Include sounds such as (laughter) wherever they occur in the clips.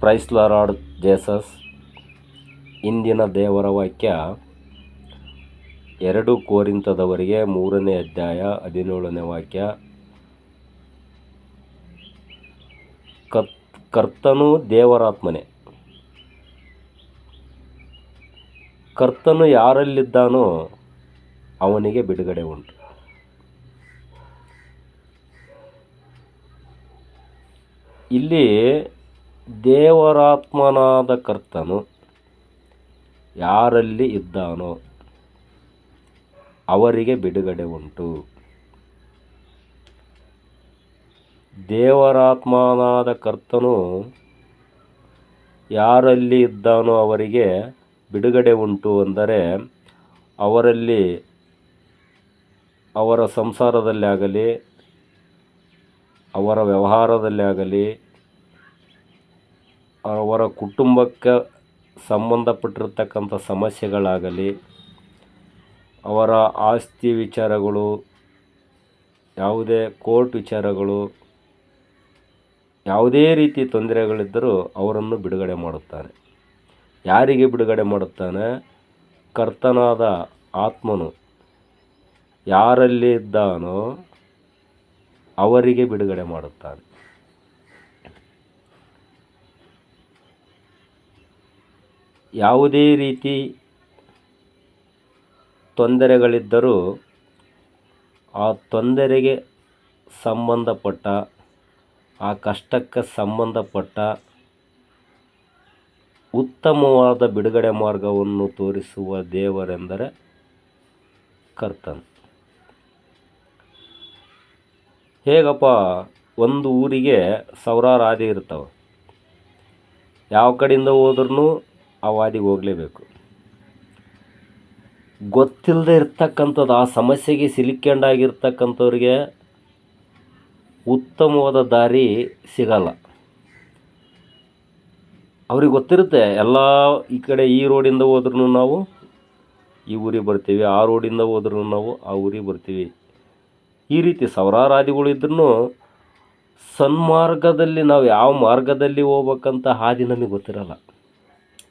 Price lord Jesus, ಇಂದಿನ ದೇವರ ವಾಕ್ಯ ಎರಡು ಕೋರಿಂತದವರಿಗೆ ಮೂರನೇ ಅಧ್ಯಾಯ ಹದಿನೇಳನೇ ವಾಕ್ಯ. ಕತ್ ಕರ್ತನು ದೇವರಾತ್ಮನೆ. ಕರ್ತನು ಯಾರಲ್ಲಿದ್ದಾನೋ ಅವನಿಗೆ ಬಿಡುಗಡೆ ಉಂಟು. ಇಲ್ಲಿ ದೇವರಾತ್ಮನಾದ ಕರ್ತನು ಯಾರಲ್ಲಿ ಇದ್ದಾನೋ ಅವರಿಗೆ ಬಿಡುಗಡೆ ಉಂಟು. ದೇವರಾತ್ಮನಾದ ಕರ್ತನು ಯಾರಲ್ಲಿ ಇದ್ದಾನೋ ಅವರಿಗೆ ಬಿಡುಗಡೆ ಉಂಟು ಅಂದರೆ ಅವರಲ್ಲಿ ಅವರ ಸಂಸಾರದಲ್ಲಿ ಆಗಲಿ, ಅವರ ವ್ಯವಹಾರದಲ್ಲಿ ಆಗಲಿ ಅವರ ಕುಟುಂಬಕ್ಕೆ ಸಂಬಂಧಪಟ್ಟಿರ್ತಕ್ಕಂಥ ಸಮಸ್ಯೆಗಳಾಗಲಿ, ಅವರ ಆಸ್ತಿ ವಿಚಾರಗಳು, ಯಾವುದೇ ಕೋರ್ಟ್ ವಿಚಾರಗಳು, ಯಾವುದೇ ರೀತಿ ತೊಂದರೆಗಳಿದ್ದರೂ ಅವರನ್ನು ಬಿಡುಗಡೆ ಮಾಡುತ್ತಾನೆ ಯಾರಿಗೆ ಬಿಡುಗಡೆ ಮಾಡುತ್ತಾನೆ? ಕರ್ತನಾದ ಆತ್ಮನು. ಯಾರಲ್ಲಿ ಇದ್ದಾನೋ ಅವರಿಗೆ ಬಿಡುಗಡೆ ಮಾಡುತ್ತಾನೆ. ಯಾವುದೇ ರೀತಿ ತೊಂದರೆಗಳಿದ್ದರೂ ಆ ತೊಂದರೆಗೆ ಸಂಬಂಧಪಟ್ಟ, ಆ ಕಷ್ಟಕ್ಕೆ ಸಂಬಂಧಪಟ್ಟ ಉತ್ತಮವಾದ ಬಿಡುಗಡೆ ಮಾರ್ಗವನ್ನು ತೋರಿಸುವ ದೇವರೆಂದರೆ ಕರ್ತನ್. ಹೇಗಪ್ಪ, ಒಂದು ಊರಿಗೆ ಸಾವಿರಾರು ಹಾದಿ ಇರ್ತವೆ. ಯಾವ ಕಡೆಯಿಂದ ಹೋದ್ರೂ ಆ ವಾದಿಗೆ ಹೋಗಲೇಬೇಕು. ಗೊತ್ತಿಲ್ಲದೆ ಇರ್ತಕ್ಕಂಥದ್ದು, ಆ ಸಮಸ್ಯೆಗೆ ಸಿಲುಕ್ಕೊಂಡಾಗಿರ್ತಕ್ಕಂಥವ್ರಿಗೆ ಉತ್ತಮವಾದ ದಾರಿ ಸಿಗಲ್ಲ. ಅವ್ರಿಗೆ ಗೊತ್ತಿರುತ್ತೆ, ಎಲ್ಲ ಈ ಕಡೆ ಈ ರೋಡಿಂದ ಹೋದ್ರೂ ನಾವು ಈ ಊರಿಗೆ ಬರ್ತೀವಿ, ಆ ರೋಡಿಂದ ಹೋದ್ರೂ ನಾವು ಆ ಊರಿಗೆ ಬರ್ತೀವಿ. ಈ ರೀತಿ ಸಾವಿರಾರು ಹಾದಿಗಳು ಇದ್ರೂ ಸನ್ಮಾರ್ಗದಲ್ಲಿ ನಾವು ಯಾವ ಮಾರ್ಗದಲ್ಲಿ ಹೋಗ್ಬೇಕಂತ ಹಾದಿ ನಮಗೆ ಗೊತ್ತಿರಲ್ಲ.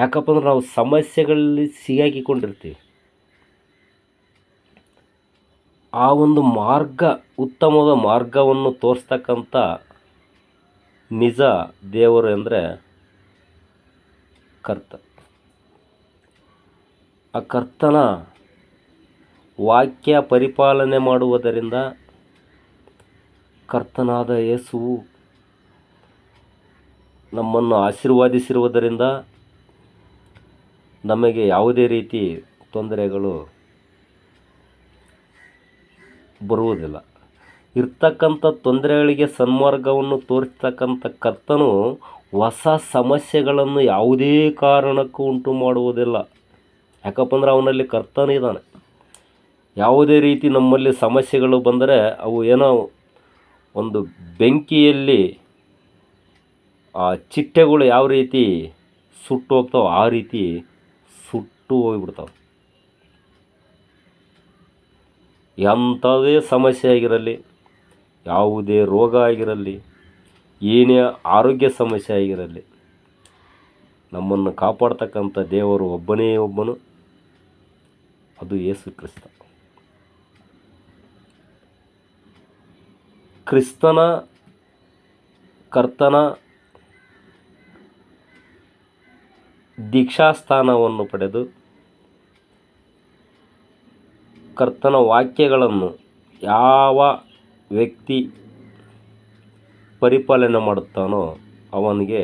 ಯಾಕಪ್ಪ ಅಂದ್ರೆ ನಾವು ಸಮಸ್ಯೆಗಳಲ್ಲಿ ಸಿಗಾಕಿಕೊಂಡಿರ್ತೀವಿ. ಆ ಒಂದು ಮಾರ್ಗ, ಉತ್ತಮವಾದ ಮಾರ್ಗವನ್ನು ತೋರಿಸ್ತಕ್ಕಂಥ ನಿಜ ದೇವರು ಅಂದರೆ ಕರ್ತ. ಆ ಕರ್ತನ ವಾಕ್ಯ ಪರಿಪಾಲನೆ ಮಾಡುವುದರಿಂದ ಕರ್ತನಾದ ಯೇಸುವು ನಮ್ಮನ್ನು ಆಶೀರ್ವಾದಿಸಿರುವುದರಿಂದ ನಮಗೆ ಯಾವುದೇ ರೀತಿ ತೊಂದರೆಗಳು ಬರುವುದಿಲ್ಲ. ಇರ್ತಕ್ಕಂಥ ತೊಂದರೆಗಳಿಗೆ ಸನ್ಮಾರ್ಗವನ್ನು ತೋರಿಸ್ತಕ್ಕಂಥ ಕರ್ತನು ಹೊಸ ಸಮಸ್ಯೆಗಳನ್ನು ಯಾವುದೇ ಕಾರಣಕ್ಕೂ ಉಂಟು ಮಾಡುವುದಿಲ್ಲ. ಯಾಕಪ್ಪ ಅಂದ್ರೆ ಅವನಲ್ಲಿ ಕರ್ತನ ಇದ್ದಾನೆ. ಯಾವುದೇ ರೀತಿ ನಮ್ಮಲ್ಲಿ ಸಮಸ್ಯೆಗಳು ಬಂದರೆ ಅವು ಏನೋ ಒಂದು ಬೆಂಕಿಯಲ್ಲಿ ಆ ಚಿಟ್ಟೆಗಳು ಯಾವ ರೀತಿ ಸುಟ್ಟು ಹೋಗ್ತಾವೆ ಆ ರೀತಿ ಸುಟ್ಟು ಹೋಗ್ಬಿಡ್ತಾವೆ. ಎಂಥದೇ ಸಮಸ್ಯೆ ಆಗಿರಲಿ, ಯಾವುದೇ ರೋಗ ಆಗಿರಲಿ, ಏನೇ ಆರೋಗ್ಯ ಸಮಸ್ಯೆ ಆಗಿರಲಿ, ನಮ್ಮನ್ನು ಕಾಪಾಡ್ತಕ್ಕಂಥ ದೇವರು ಒಬ್ಬನೇ ಒಬ್ಬನು ಅದು ಯೇಸು ಕ್ರಿಸ್ತ. ಕ್ರಿಸ್ತನ, ಕರ್ತನ ದೀಕ್ಷಾಸ್ಥಾನವನ್ನು ಪಡೆದು ಕರ್ತನ ವಾಕ್ಯಗಳನ್ನು ಯಾವ ವ್ಯಕ್ತಿ ಪರಿಪಾಲನೆ ಮಾಡುತ್ತಾನೋ ಅವನಿಗೆ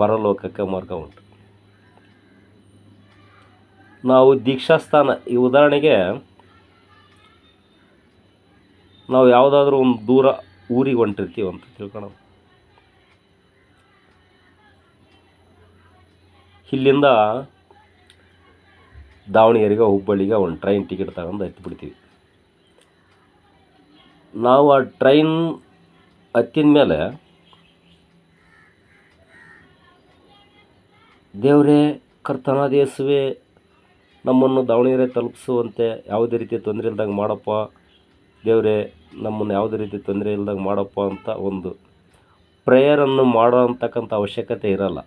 ಪರಲೋಕಕ್ಕೆ ಮಾರ್ಗ ಉಂಟು. ನಾವು ದೀಕ್ಷಾಸ್ಥಾನ, ಈ ಉದಾಹರಣೆಗೆ ನಾವು ಯಾವುದಾದ್ರೂ ಒಂದು ದೂರ ಊರಿಗೆ ಹೊಂಟಿರ್ತೀವಿ ಅಂತ ತಿಳ್ಕೊಳ್ಳೋಣ ಇಲ್ಲಿಂದ ದಾವಣಗೆರೆಗೆ, ಹುಬ್ಬಳ್ಳಿಗೆ ಒಂದು ಟ್ರೈನ್ ಟಿಕೆಟ್ ತಗೊಂಡು ಹತ್ಬಿಡ್ತೀವಿ ನಾವು ಆ ಟ್ರೈನ್ ಹತ್ತಿದ ಮೇಲೆ ದೇವರೇ ಕರ್ತನಾದೇಸುವೆ ನಮ್ಮನ್ನು ದಾವಣಗೆರೆ ತಲುಪಿಸುವಂತೆ ಯಾವುದೇ ರೀತಿ ತೊಂದರೆ ಇಲ್ದಂಗೆ ಮಾಡಪ್ಪ, ದೇವರೇ, ನಮ್ಮನ್ನು ಯಾವುದೇ ರೀತಿ ತೊಂದರೆ ಇಲ್ದಂಗೆ ಮಾಡಪ್ಪ ಅಂತ ಒಂದು ಪ್ರೇಯರನ್ನು ಮಾಡೋ ಅಂತಕ್ಕಂಥ ಅವಶ್ಯಕತೆ ಇರಲ್ಲ.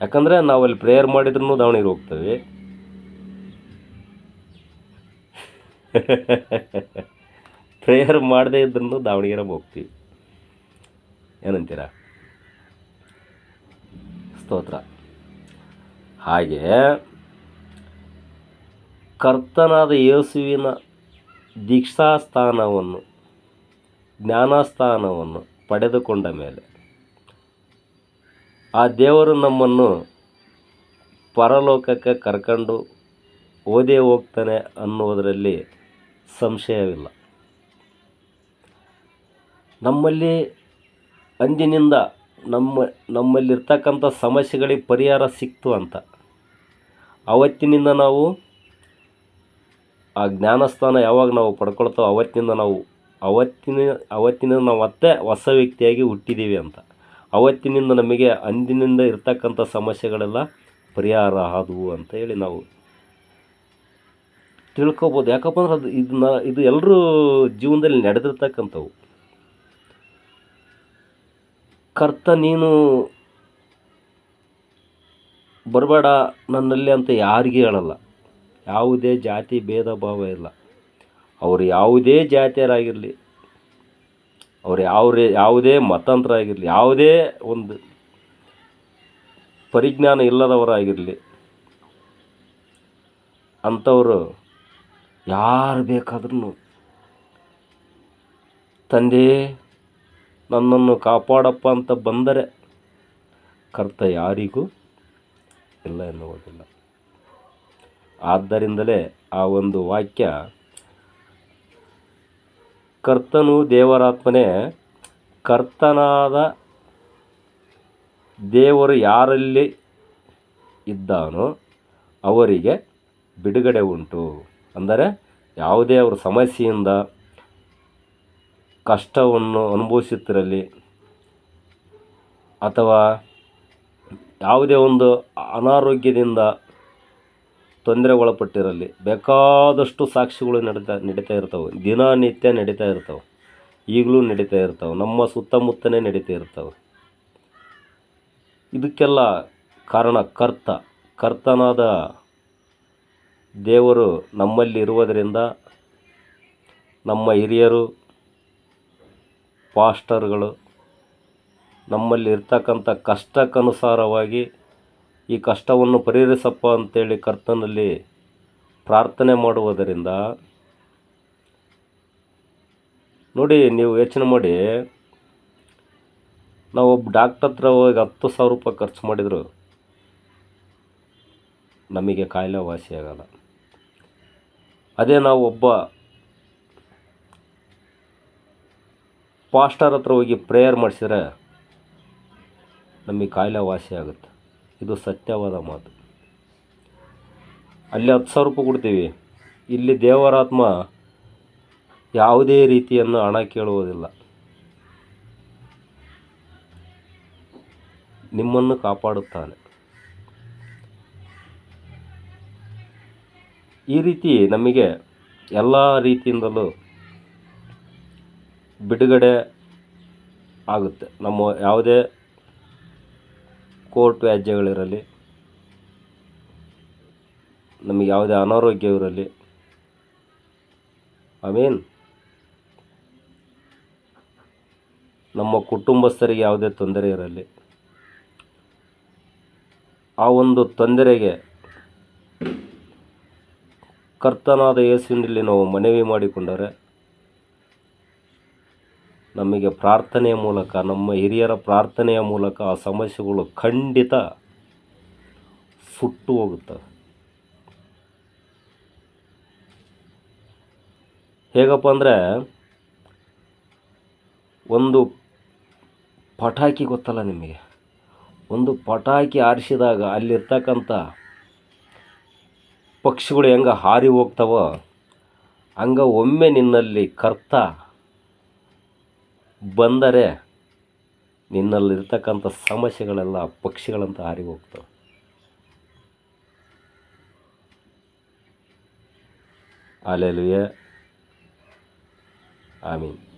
ಯಾಕಂದರೆ ನಾವು ಅಲ್ಲಿ ಪ್ರೇಯರ್ ಮಾಡಿದ್ರೂ ದಾವಣಗೆರೆ ಹೋಗ್ತೇವೆ. (laughs) ಪ್ರೇಯರ್ ಮಾಡದೇ ಇದ್ರೂ ದಾವಣಗೆರೆ ಹೋಗ್ತೀವಿ. ಏನಂತೀರ? ಸ್ತೋತ್ರ. ಹಾಗೆ, ಕರ್ತನಾದ ಯೇಸುವಿನ ದೀಕ್ಷಾಸ್ಥಾನವನ್ನು, ಜ್ಞಾನಸ್ಥಾನವನ್ನು ಪಡೆದುಕೊಂಡ ಮೇಲೆ ಆ ದೇವರು ನಮ್ಮನ್ನು ಪರಲೋಕಕ್ಕೆ ಕರ್ಕೊಂಡು ಓದೇ ಹೋಗ್ತಾನೆ ಅನ್ನೋದರಲ್ಲಿ ಸಂಶಯವಿಲ್ಲ. ನಮ್ಮಲ್ಲಿ ಅಂದಿನಿಂದ ನಮ್ಮ, ನಮ್ಮಲ್ಲಿರ್ತಕ್ಕಂಥ ಸಮಸ್ಯೆಗಳಿಗೆ ಪರಿಹಾರ ಸಿಕ್ತು ಅಂತ. ಅವತ್ತಿನಿಂದ ನಾವು ಆ ಜ್ಞಾನಸ್ಥಾನ ಯಾವಾಗ ನಾವು ಪಡ್ಕೊಳ್ತಾವೋ ಅವತ್ತಿನಿಂದ ನಾವು, ಅವತ್ತಿನ, ಅವತ್ತಿನಿಂದ ನಾವು ಮತ್ತೆ ಹೊಸ ವ್ಯಕ್ತಿಯಾಗಿ ಹುಟ್ಟಿದ್ದೀವಿ ಅಂತ. ಅವತ್ತಿನಿಂದ ನಮಗೆ ಅಂದಿನಿಂದ ಇರ್ತಕ್ಕಂಥ ಸಮಸ್ಯೆಗಳೆಲ್ಲ ಪರಿಹಾರ ಆದವು ಅಂತ ಹೇಳಿ ನಾವು ತಿಳ್ಕೊಬೋದು. ಯಾಕಪ್ಪ ಅಂದ್ರೆ ಅದು ಇದನ್ನ ಇದು ಎಲ್ಲರೂ ಜೀವನದಲ್ಲಿ ನಡೆದಿರ್ತಕ್ಕಂಥವು. ಕರ್ತ ನೀನು ಬರಬೇಡ ನನ್ನಲ್ಲಿ ಅಂತ ಯಾರಿಗೂ ಹೇಳಲ್ಲ. ಯಾವುದೇ ಜಾತಿ, ಭೇದ, ಭಾವ ಇಲ್ಲ. ಅವರು ಯಾವುದೇ ಜಾತಿಯರಾಗಿರಲಿ ಅವ್ರು ಯಾವ ಯಾವುದೇ ಮತಾಂತರಾಗಿರಲಿ ಯಾವುದೇ ಒಂದು ಪರಿಜ್ಞಾನ ಇಲ್ಲದವರಾಗಿರಲಿ, ಅಂಥವರು ಯಾರು ಬೇಕಾದ್ರೂ ತಂದೆ ನನ್ನನ್ನು ಕಾಪಾಡಪ್ಪ ಅಂತ ಬಂದರೆ ಕರ್ತ ಯಾರಿಗೂ ಇಲ್ಲ ಎನ್ನುವುದಿಲ್ಲ. ಆದ್ದರಿಂದಲೇ ಆ ಒಂದು ವಾಕ್ಯ ಕರ್ತನು ದೇವರಾತ್ಮನೇ, ಕರ್ತನಾದ ದೇವರು ಯಾರಲ್ಲಿ ಇದ್ದಾನೋ ಅವರಿಗೆ ಬಿಡುಗಡೆ ಉಂಟು. ಅಂದರೆ ಯಾವುದೇ ಅವರ ಸಮಸ್ಯೆಯಿಂದ ಕಷ್ಟವನ್ನು ಅನುಭವಿಸುತ್ತಿರಲಿ, ಅಥವಾ ಯಾವುದೇ ಒಂದು ಅನಾರೋಗ್ಯದಿಂದ ತೊಂದರೆ ಒಳಪಟ್ಟಿರಲಿ. ಬೇಕಾದಷ್ಟು ಸಾಕ್ಷಿಗಳು ನಡೀತಾ ನಡೀತಾ ಇರ್ತವೆ. ದಿನನಿತ್ಯ ನಡೀತಾ ಇರ್ತವೆ. ಈಗಲೂ ನಡೀತಾ ಇರ್ತವೆ. ನಮ್ಮ ಸುತ್ತಮುತ್ತನೇ ನಡೀತಾ ಇರ್ತವೆ. ಇದಕ್ಕೆಲ್ಲ ಕಾರಣ ಕರ್ತ. ಕರ್ತನಾದ ದೇವರು ನಮ್ಮಲ್ಲಿ ಇರುವುದರಿಂದ ನಮ್ಮ ಹಿರಿಯರು, ಪಾಸ್ಟರ್ಗಳು ನಮ್ಮಲ್ಲಿ ಇರ್ತಕ್ಕಂಥ ಕಷ್ಟಕ್ಕನುಸಾರವಾಗಿ ಈ ಕಷ್ಟವನ್ನು ಪರಿಹರಿಸಪ್ಪ ಅಂತೇಳಿ ಕರ್ತನಲ್ಲಿ ಪ್ರಾರ್ಥನೆ ಮಾಡುವುದರಿಂದ ನೋಡಿ ನೀವು ಯೋಚನೆ ಮಾಡಿ. ನಾವು ಒಬ್ಬ ಡಾಕ್ಟರ್ ಹತ್ರ ಹೋಗಿ ಹತ್ತು ಸಾವಿರ ರೂಪಾಯಿ ಖರ್ಚು ಮಾಡಿದರು. ನಮಗೆ ಕಾಯಿಲೆ ವಾಸಿಯಾಗಲ್ಲ ಅದೇ ನಾವು ಒಬ್ಬ ಪಾಸ್ಟರ್ ಹತ್ರ ಹೋಗಿ ಪ್ರೇಯರ್ ಮಾಡಿಸಿದ್ರೆ ನಮಗೆ ಕಾಯಿಲೆ ವಾಸಿ ಆಗುತ್ತೆ. ಇದು ಸತ್ಯವಾದ ಮಾತು. ಅಲ್ಲಿ ಹತ್ತು ಸಾವಿರ ರೂಪಾಯಿ ಕೊಡ್ತೀವಿ. ಇಲ್ಲಿ ದೇವರಾತ್ಮ ಯಾವುದೇ ರೀತಿಯನ್ನು ಹಣ ಕೇಳುವುದಿಲ್ಲ. ನಿಮ್ಮನ್ನು ಕಾಪಾಡುತ್ತಾನೆ. ಈ ರೀತಿ ನಮಗೆ ಎಲ್ಲ ರೀತಿಯಿಂದಲೂ ಬಿಡುಗಡೆ ಆಗುತ್ತೆ. ನಮ್ಮ ಯಾವುದೇ ಕೋರ್ಟ್ ವ್ಯಾಜ್ಯಗಳಿರಲಿ, ನಮಗೆ ಯಾವುದೇ ಅನಾರೋಗ್ಯವಿರಲಿ ಮೀನ್ ನಮ್ಮ ಕುಟುಂಬಸ್ಥರಿಗೆ ಯಾವುದೇ ತೊಂದರೆ ಇರಲಿ, ಆ ಒಂದು ತೊಂದರೆಗೆ ಕರ್ತನಾದ ಯೇಸುವಿನಲ್ಲಿ ನಾವು ಮನವಿ ಮಾಡಿಕೊಂಡರೆ ನಮಗೆ ಪ್ರಾರ್ಥನೆಯ ಮೂಲಕ, ನಮ್ಮ ಹಿರಿಯರ ಪ್ರಾರ್ಥನೆಯ ಮೂಲಕ ಆ ಸಮಸ್ಯೆಗಳು ಖಂಡಿತ ಸುಟ್ಟು ಹೋಗುತ್ತವೆ. ಹೇಗಪ್ಪ ಅಂದರೆ, ಒಂದು ಪಟಾಕಿ ಗೊತ್ತಲ್ಲ ನಿಮಗೆ? ಒಂದು ಪಟಾಕಿ ಆರಿಸಿದಾಗ ಅಲ್ಲಿರ್ತಕ್ಕಂಥ ಪಕ್ಷಿಗಳು ಹೆಂಗೆ ಹಾರಿ ಹೋಗ್ತಾವೋ, ಹಂಗೆ ಒಮ್ಮೆ ನಿನ್ನಲ್ಲಿ ಕರ್ತ ಬಂದರೆ ನಿನ್ನಲ್ಲಿರ್ತಕ್ಕಂಥ ಸಮಸ್ಯೆಗಳೆಲ್ಲ ಪಕ್ಷಿಗಳಂತ ಹಾರಿ ಹೋಗ್ತವೆ ಅಲೆಲುಯ. ಆಮೀನ್.